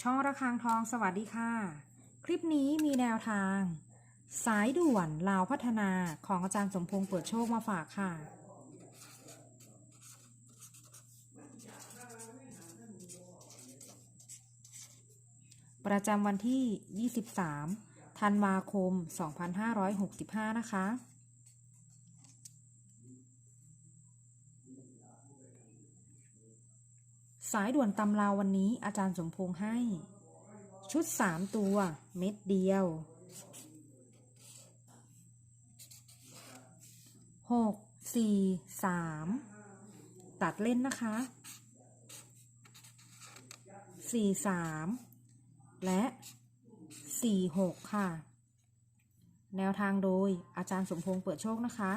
ช่องระฆังทองสวัสดีค่ะ คลิปนี้มีแนวทาง สายด่วนลาวพัฒนาของอาจารย์สมพงษ์เปิดโชคมาฝากค่ะ ประจำวันที่ 23 ธันวาคม 2565 นะคะ สายด่วนตำราวันนี้อาจารย์สมพงษ์ให้ ชุด3ตัวเม็ดเดียว6 4 3ตัดเล่นนะคะ4 3และ4 6ค่ะ แนวทางโดยอาจารย์สมพงษ์เปิดโชคนะคะ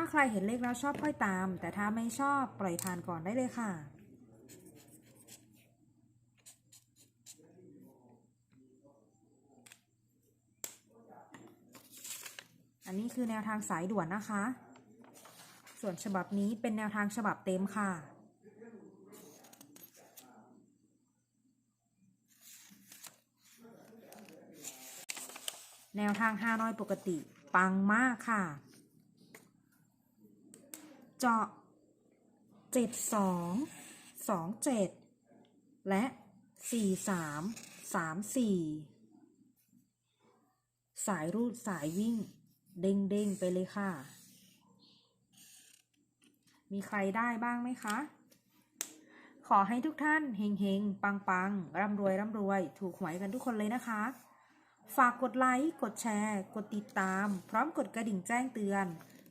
ถ้าใครเห็นเลขแล้วชอบค่อยตาม แต่ถ้าไม่ชอบปล่อยผ่านก่อนได้เลยค่ะ อันนี้คือแนวทางสายด่วนนะคะ ส่วนฉบับนี้เป็นแนวทางฉบับเต็มค่ะแนวทางฮานอยปกติ ปังมากค่ะ เจาะ7 2 2 7และ4 3 3 4สายรูดสายวิ่ง เด้งเด้งๆไปเลยค่ะ มีใครได้บ้างไหมคะ ขอให้ทุกท่านเฮงเฮงปังปังร่ำรวยร่ำรวย ถูกหวยกันทุกคนเลยนะคะ ฝากกดไลค์ กดแชร์ กดติดตาม พร้อมกดกระดิ่งแจ้งเตือน